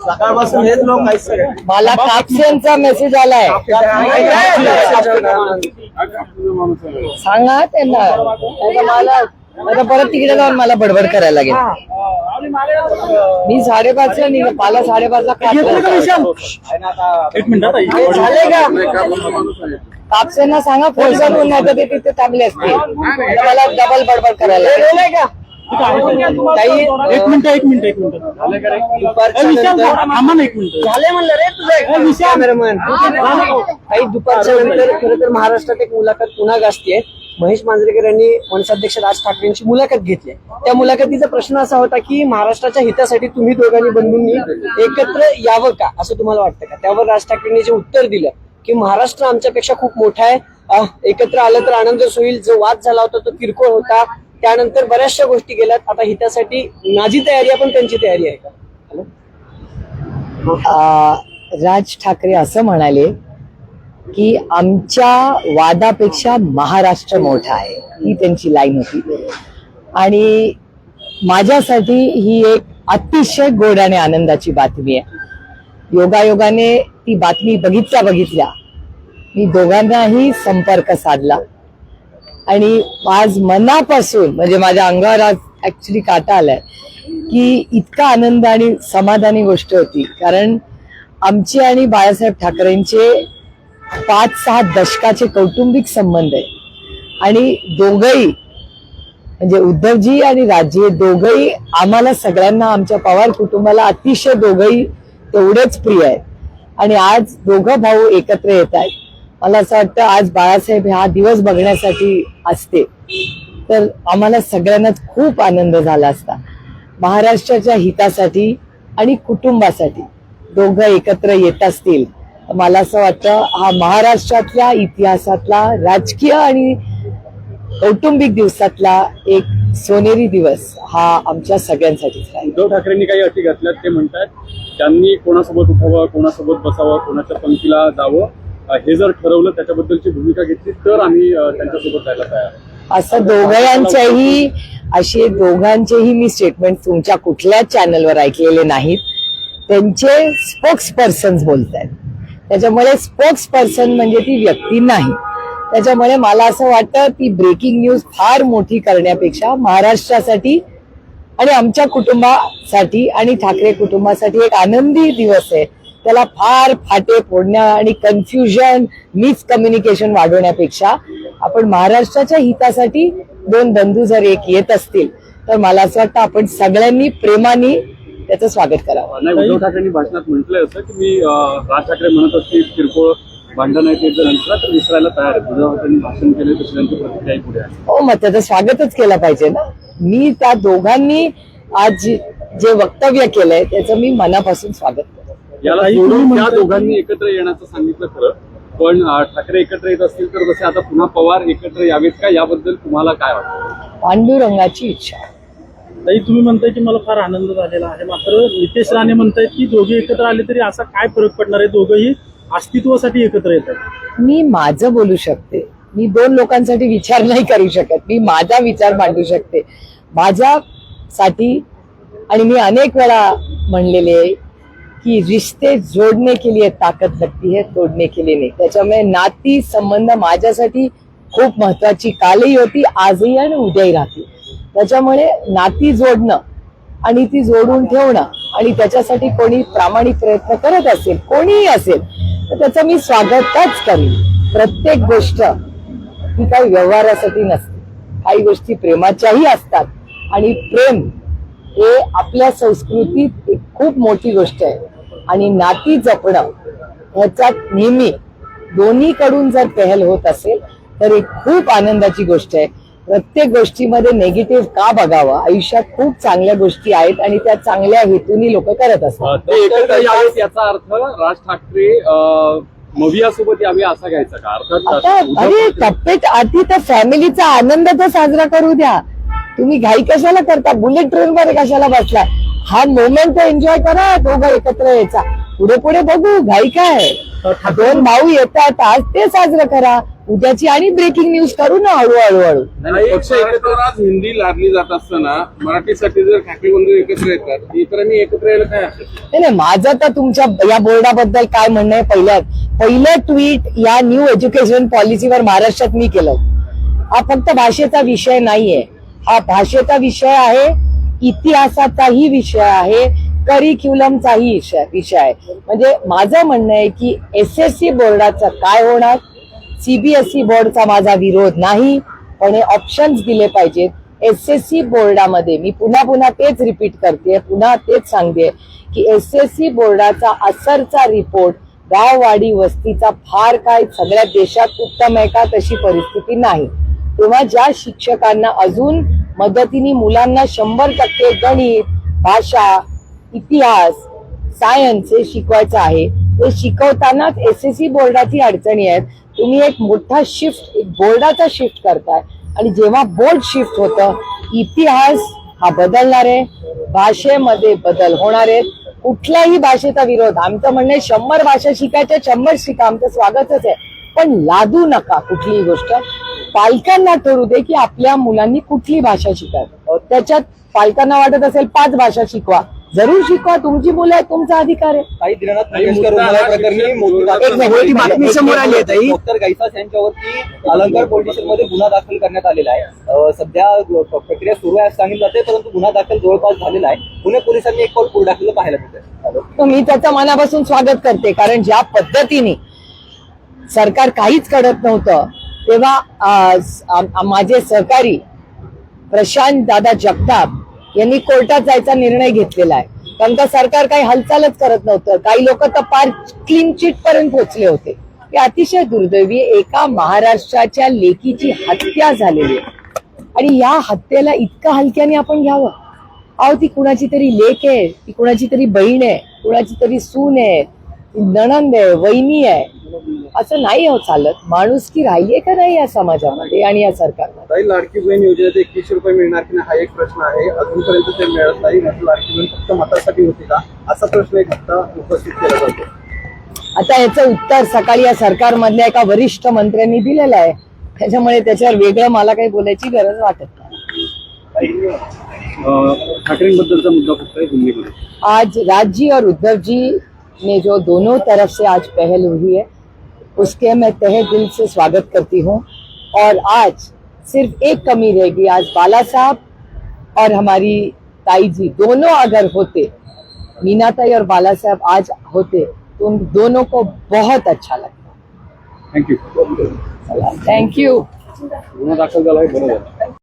सकाळपासून हेच लोक आहेत सगळे. मला कापसेंचा मेसेज आलाय. सांगा त्यांना. आता मला आता परत तिकडे जाऊन मला बडबड करायला लागेल. मी साडेपाचला निघ मला साडेपाचला एक मिनिट झाले का? कापसेंना सांगा फोन नाही तर ते तिथे थांबले असते मला डबल बडबड करायला लागेल. ताई, एक मिनिट एक मिनिट एक मिनिट. दुपारच्या नंतर- थांबा ना एक मिनिट. झाले म्हणलं रे तुझं कॅमेरामॅन. काही दुपारच्या नंतर खरं तर महाराष्ट्रात एक मुलाखत पुन्हा गाजतीये महेश मांजरेकर यांनी मनसाध्यक्ष राज ठाकरेंची मुलाखत घेतली. त्या मुलाखतीचा प्रश्न असा होता की महाराष्ट्राच्या हितासाठी तुम्ही दोघांनी बंधूंनी एकत्र यावं का असं तुम्हाला वाटतं का? त्यावर राज ठाकरेंनी जे उत्तर दिलं की महाराष्ट्र आमच्यापेक्षा खूप मोठा आहे. अह, एकत्र आलं तर आनंदच होईल. जो वाद झाला होता तो किरकोळ होता. त्यानंतर बऱ्याचशा गोष्टी गेल्यात. आता हितासाठी माझी तयारी आहे पण त्यांची तयारी आहे का? राज ठाकरे असं म्हणाले की आमच्या वादापेक्षा महाराष्ट्र मोठा आहे. ही त्यांची लाईन होती. आणि माझ्यासाठी ही एक अतिशय गोड आणि आनंदाची बातमी आहे. योगायोगाने ती बातमी बघितल्या बघितल्या. मी दोघांनाही संपर्क साधला. आणि आज मनापासून म्हणजे माझ्या अंगावर आज ऍक्च्युली काटा आलाय की इतका आनंद आणि समाधानी गोष्ट होती. कारण आमचे आणि बाळासाहेब ठाकरेंचे पाच सहा दशकाचे कौटुंबिक संबंध आहे. आणि दोघही म्हणजे उद्धवजी आणि राजे दोघही आम्हाला सगळ्यांना आमच्या पवार कुटुंबाला अतिशय दोघही तेवढेच प्रिय आहेत. आणि आज दोघं भाऊ एकत्र येत आहेत. मला असं वाटतं आज बाळासाहेब हा दिवस बघण्यासाठी असते. तर आम्हाला सगळ्यांनाच खूप आनंद झाला असता. महाराष्ट्राच्या हितासाठी आणि कुटुंबासाठी दोघं एकत्र येत असतील मला असं वाटतं हा महाराष्ट्रातल्या इतिहासातला राजकीय आणि कौटुंबिक दिवसातला एक सोनेरी दिवस हा आमच्या सगळ्यांसाठीच राहील. उद्धव ठाकरेंनी काही अटी घातल्यात ते म्हणतात त्यांनी कोणासोबत उठावं कोणासोबत बसावं कोणाच्या पंक्तीला जावं हे जर ठरवलं त्याच्याबद्दलची भूमिका घेतली तर आम्ही त्यांच्यासोबत जायला तयार असं दोघांच्याही असे दोघांचेही मी स्टेटमेंट तुमच्या कुठल्याच चॅनलवर ऐकलेले नाहीत. त्यांचे स्पोक्स पर्सन बोलत आहेत. त्याच्यामुळे स्पोक्स पर्सन म्हणजे ती व्यक्ती नाही. त्याच्यामुळे मला असं वाटतं ती ब्रेकिंग न्यूज फार मोठी करण्यापेक्षा महाराष्ट्रासाठी आणि आमच्या कुटुंबासाठी आणि ठाकरे कुटुंबासाठी एक आनंदी दिवस आहे. त्याला फार फाटे फोडण्या आणि कन्फ्युजन मिसकम्युनिकेशन वाढवण्यापेक्षा आपण महाराष्ट्राच्या हितासाठी दोन बंधू जर एक येत असतील तर मला असं वाटतं आपण सगळ्यांनी प्रेमाने त्याचं स्वागत करावं. नाही उद्धव ठाकरेंनी भाषणात म्हटलंय असं की मी राज ठाकरे म्हणत असतील किरकोळ भांडण आहे ते जर नसला तर विसरायला तयार आहे उद्धव ठाकरेंनी भाषण केले त्यांची प्रतिक्रिया पुढे हो मग त्याचं स्वागतच केलं पाहिजे ना. मी त्या दोघांनी आज जे- जे वक्तव्य केलंय त्याचं मी मनापासून स्वागत करतो. याला सोडून तुम्ही त्या दोघांनी एकत्र येण्याचं सांगितलं खरं. पण ठाकरे एकत्र येत असतील तर जसे आता पुन्हा पवार एकत्र यावेत का? याबद्दल तुम्हाला काय वाटतं? पांडुरंगाची इच्छा. ताई तुम्ही म्हणताय की मला फार आनंद झालेला आहे. मात्र नितेश राणे म्हणतायत की दोघे एकत्र आले तरी असा काय फरक पडणार आहे? दोघंही अस्तित्वासाठी एकत्र येतात. मी माझं बोलू शकते. मी दोन लोकांसाठी विचार नाही करू शकत. मी माझा विचार मांडू शकते. माझ्यासाठी आणि मी अनेक वेळा म्हणलेले आहे की रिश्ते जोडने के लिए ताकद लगती है तोडने के लिए नाही। त्याच्यामुळे नाती संबंध माझ्यासाठी खूप महत्वाची कालही होती आजही आणि उद्याही राहतील. त्याच्यामुळे नाती जोडणं आणि ती जोडून ठेवणं आणि त्याच्यासाठी कोणी प्रामाणिक प्रयत्न करत असेल कोणीही असेल तर त्याचं मी स्वागतच करीन. प्रत्येक गोष्ट ही काही व्यवहारासाठी नसते. काही गोष्टी प्रेमाच्याही असतात. आणि प्रेम हे आपल्या संस्कृतीत एक खूप मोठी गोष्ट आहे. आणि नाती जपणं ह्याच्यात नेहमी दोन्हीकडून जर पहल होत असेल तर एक खूप आनंदाची गोष्ट आहे. प्रत्येक गोष्टीमध्ये नेगेटिव्ह का बघावं? आयुष्यात खूप चांगल्या गोष्टी आहेत आणि त्या चांगल्या हेतूनी लोक करत असतात. याचा अर्थ राज ठाकरे यावे असा घ्यायचा का? अर्थात अरे टप्पेट आधी तर फॅमिलीचा आनंद तर साजरा करू द्या. तुम्ही घाई कशाला करता? बुलेट ट्रेन मध्ये कशाला बसलाय हा मोमेंट एन्जॉय करा दोघं एकत्र यायचा. पुढे पुढे बघू घाई काय? दोन भाऊ येतात आज ते साजरं करा. उद्याची आणि ब्रेकिंग न्यूज करू ना हळूहळू हळू. एकत्र हिंदी लादली जात असताना मराठीसाठी जर ठाकरे बंधू एकत्र येतात इतरांनी एकत्र यायला काय? नाही नाही माझं तर तुमच्या या बोर्डाबद्दल काय म्हणणं आहे पहिल्यात पहिलं ट्विट या न्यू एज्युकेशन पॉलिसीवर महाराष्ट्रात मी केलं. हा फक्त भाषेचा विषय नाहीये. हा भाषेचा विषय आहे इतिहासाचाही विषय आहे करिक्युलमचाही विषय विषय आहे. म्हणजे माझं म्हणणं आहे की एस एस सी बोर्डाचं काय होणार? सीबीएसई बोर्डचा माझा विरोध नाही पण हे ऑप्शन्स दिले पाहिजेत. एस एस सी बोर्डामध्ये मी पुन्हा पुन्हा तेच रिपीट करते पुन्हा तेच सांगते की एस एस सी बोर्डाचा असरचा रिपोर्ट गाववाडी वस्तीचा फार काय सगळ्या देशात उत्तम आहे का तशी परिस्थिती नाही. तेव्हा ज्या शिक्षकांना अजून मदतीने मुलांना शंभर टक्के गणित भाषा इतिहास सायन्स हे शिकवायचं आहे. ते शिकवतानाच एस एस सी बोर्डाची अडचणी आहेत. तुम्ही एक मोठा शिफ्ट एक बोर्डाचा शिफ्ट करताय. आणि जेव्हा बोर्ड शिफ्ट होतं इतिहास हा बदलणार आहे. भाषेमध्ये बदल होणार आहेत. कुठल्याही भाषेचा विरोध आमचं म्हणणं शंभर भाषा शिकायच्या शंभर शिका. आमचं स्वागतच आहे. पण लादू नका कुठलीही गोष्ट. पालकांना ठरवू दे की आपल्या मुलांनी कुठली भाषा शिकावी. त्याच्यात पालकांना वाटत असेल पाच भाषा शिकवा. जरूर शिकवा तुमची मुलं आहेत तुमचा अधिकार आहे. काही दिनानाथ समोर आली आहे. डॉक्टर यांच्यावरती अलंकार पोलीस स्टेशनमध्ये गुन्हा दाखल करण्यात आलेला आहे. सध्या प्रक्रिया सुरू आहे सांगितलं जाते परंतु गुन्हा दाखल जवळपास झालेला आहे. पुणे पोलिसांनी एक पाऊल पुढे टाकलेलं पाहायला मिळतंय. तर मी त्याचं मनापासून स्वागत करते कारण ज्या पद्धतीने सरकार काहीच करत नव्हतं तेव्हा माझे सहकारी प्रशांत दादा जगताप यांनी कोर्टात जायचा निर्णय घेतलेला आहे. कारण का सरकार काही हालचालच करत नव्हतं. काही लोक तर पार क्लीन चिट पर्यंत पोहोचले होते. हे अतिशय दुर्दैवी एका महाराष्ट्राच्या लेकीची हत्या झालेली आहे. आणि या हत्येला इतकं हलक्याने आपण घ्यावं. अहो ती कुणाची तरी लेक आहे ती कुणाची तरी बहीण आहे कुणाची तरी सून आहे नणंद आहे वहिनी आहे. असं नाही हो चालत. माणूस की राहिलीये का नाही या समाजामध्ये आणि या सरकारमध्ये? ताई लाडकी बहीण योजनेत एकवीसशे रुपये मिळणार की नाही हा एक प्रश्न आहे. अजूनपर्यंत ते मिळत नाही. म्हणजे लाडकी बहीण फक्त मतासाठी होती का? असा प्रश्न एक आता उपस्थित केला जातो. आता याचं उत्तर सकाळी या सरकारमधल्या एका वरिष्ठ मंत्र्यांनी दिलेलं आहे. त्याच्यामुळे त्याच्यावर वेगळं मला काही बोलायची गरज वाटत नाही. ठाकरेंबद्दलचा मुद्दा फक्त आज राजी और उद्धव जी ने जो दोनों तरफ़ से आज पहल हुई है उसके मैं तहे दिल से स्वागत करती हूँ। और आज सिर्फ़ एक कमी रहेगी आज बाला साहब और हमारी ताई जी दोनों अगर होते मीना ताई और बाला साहब आज होते तो उन दोनों को बहुत अच्छा लगता। थैंक यू थैंक बरोबर